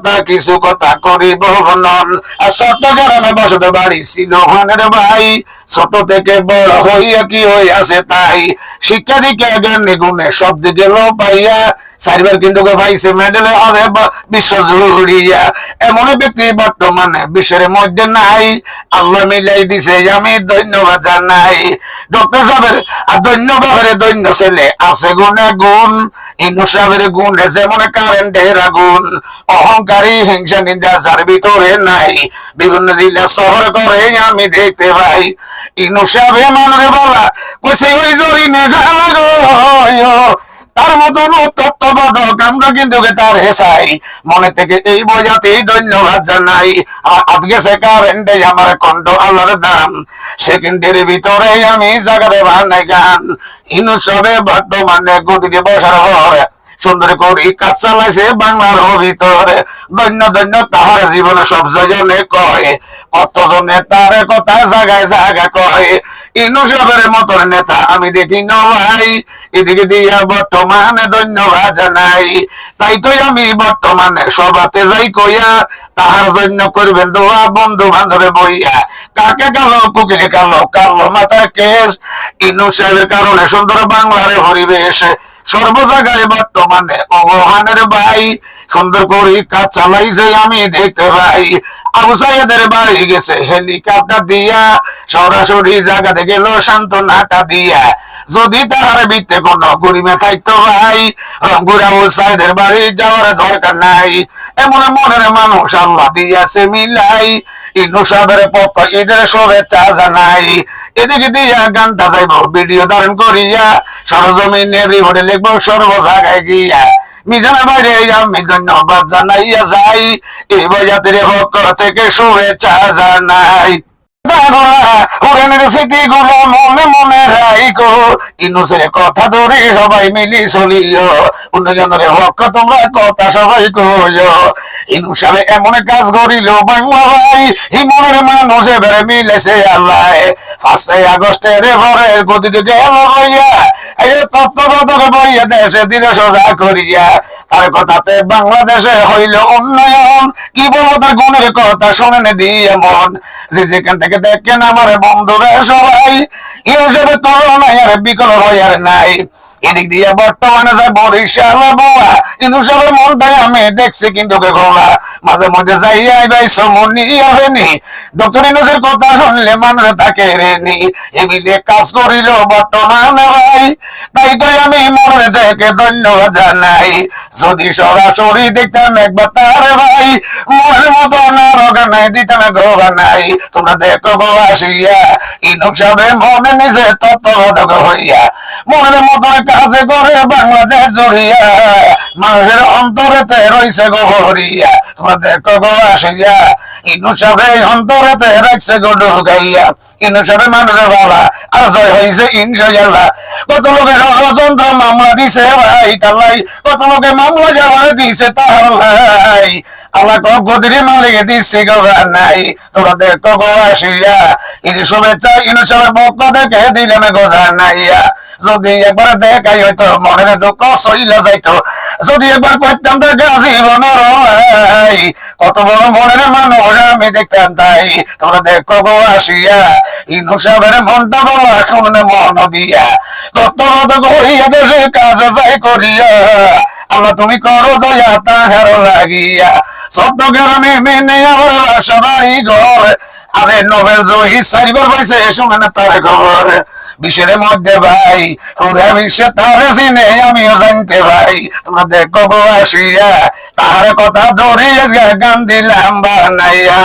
কথা, কিছু কথা করিব বর্ণন আর চট্টগ্রামে বসত বাড়ি ছিল হনের ভাই ছোট থেকে বড় হইয়া কি হইয়াছে তাই? শিক্ষা দীক্ষা জ্ঞান নিগুণে সব দিকে পাইয়া চারিবার কিন্তু পাইছে মেডেলে অরে বিশ্ব জুড়িয়া এমন ব্যক্তি বর্তমানে বিশ্বের মধ্যে নাই। আল্লাহ মিলাই দিছে আমি ধন্যবাদ জানাই। ডক্টর সাহেবের, আর ধন্যবাদের দৈন্য ছেলে আছে গুণে গুণ। ইনু সাহেবের গুণে যেমন কারেন্টের আগুন অহংকারী, হিংসা, নিন্দা যার ভিতরে নাই। বিভিন্ন জেলা শহর করে আমি দেখতে পাই। ইনু সাহেবে মানুরে বলা, কইছে, ওই জরি মেঘালা গো তার মতন তত্ত্ববোধক আমরা কিন্তু তার হেসাই। মনে থেকে এই বোঝাতেই ধন্যবাদ জানাই। আজকে সে কারেন্টে আমার কণ্ঠ আল্লাহর দাম। সেকেন্ডের ভিতরে আমি জাগাতে বানাই গান। ইনু বর্তমানে গদিতে বসার পর সুন্দর করি কাজ চালাইছে বাংলার ভিতরে দৈন্য দৈন্য তাহার জীবনে সব জনে কয়। কতজনে তার কথা জায়গায় জায়গা কয়। ইনু সবের মতন নেতা, আমি দেখি নাই এদিকে দিয়া বর্তমানে ধন্যবাদ জানাই। তাই তো আমি বর্তমানে সবাতে যাই কইয়া, তাহার জন্য করবেন দোয়া বন্ধু বান্ধবে বইয়া। কাকে কালো কুকিরে কালো কালো মাথা কেস ইনু সাহেবের কারণে সুন্দর বাংলার পরিবেশ। বর্তমানে ভাই, সুন্দর করে দেখতে গেছে, হেলিকপ্টার যদি তাহার ভিত্তে কোন গরিমে থাকতো ভাই, রংপুর আবু সাইদের বাড়ি যাওয়ার দরকার নাই। এমন মনের মানুষ আল্লাহ দিয়াছে মিলাই। ইনু সাহেবের পক্ষ ঈদের শুভেচ্ছা জানাই। এদিকে দিয়া গানটা যাইব, ভিডিও ধারণ করিয়া সরজমিনে লিখব সর্ব জায়গায় গিয়া। মিজানের বাইরে আমি ধন্যবাদ জানাইয়া যাই। এই বজাতের ভক্ত থেকে শুভেচ্ছা জানাই। মনে মনে রাইকো ইনুসের কথা ধরে সবাই মিলি চলিও উন্নয়নের পক্ষ তোমরা কথা সবাই কইও ইনু সাহেব এমন কাজ করিল বাংলা ভাই হিমনের মানুষ এবারে মিলেছে আল্লাহ পাঁচই আগস্টের পরে গতিতে গেল বইয়া এই তত্ত্ববোধক বইয়া দেশে দিলে সোজা করিয়া তার কথাতে বাংলাদেশে হইল উন্নয়ন। কি বলব তার গুণের কথা শোনেন দিয়ে মন। যে যেখান থেকে দেখেন আমার বন্ধুরা সবাই হিসেবে তুলনায় আর বিকল হইয়ার নাই। এদিক দিয়ে বর্তমানে যায় বরিশাল বোয়া কিন্তু সবার মনটাই আমি দেখছি কিন্তু গোলা মাঝে মধ্যে যাই আইবাই সমনি হয়নি ডক্টর ইনুসের কথা শুনলে মানুষ থাকে রেনি এমিলে কাজ করিল বর্তমানে ভাই। তাই তো আমি মনে থেকে ধন্যবাদ জানাই। যদি সরাসরি দেখতাম একবার তারে ভাই, মনের মতো না রোগানাই দিতাম গোবা নাই। তোমরা দেখো গো আসিয়া ইনুক সাবে মনে নিজে তত্ত্বগত হইয়া মনের মতো কাজে করে বাংলাদেশ জড়িয়া। মানুষের অন্তরেতে রইছে গো হরিয়া তোমরা দেখো গো আসিয়া। ইনু সাবে অন্তরেতে রাখছে গো ঢুকাইয়া। ইনু সাবে মানুষের বাবা। আর জয় হয়েছে ইনশাল্লাহ কত লোকে ষড়যন্ত্র মামলা দিছে ভাই তাল্লাই কত লোকে মামলা যাওয়ার দিছে তাহার লাই। আল্লাহ কক গদিরে মালিকে দিচ্ছে গো নাই। তোরা দেখো গো আসিয়া। ইনি শুভেচ্ছা ইনু সাবের পক্ষ থেকে দিলাম গো জানাইয়া। যদি একবার দেখাই হয়তো মনের দুঃখ সইলা যাইতো। যদি একবার করতাম দেখা জীবনের কত বড় মনের মানুষ আমি দেখতাম তাই। তোমরা দেখো গো আসিয়া ইনু সাহেবের মনটা বলা শুনে মন দিয়া। কত কত করিয়া দেশে কাজ যাই করিয়া, আল্লাহ তুমি করো দয়া তাহার লাগিয়া। সত্য গ্রামে মেনে আমার বাসা বাড়ি ঘর, আরে নোবেল জয়ী চারিবার পাইছে শুনে তার খবর বিশ্বের মধ্যে ভাই তোরা বিশ্বে তার চিনে আমিও জানতে ভাই, তোমরা দেখো আসিয়া, তাহার কথা ধরে গান দিলাম বানাইয়া।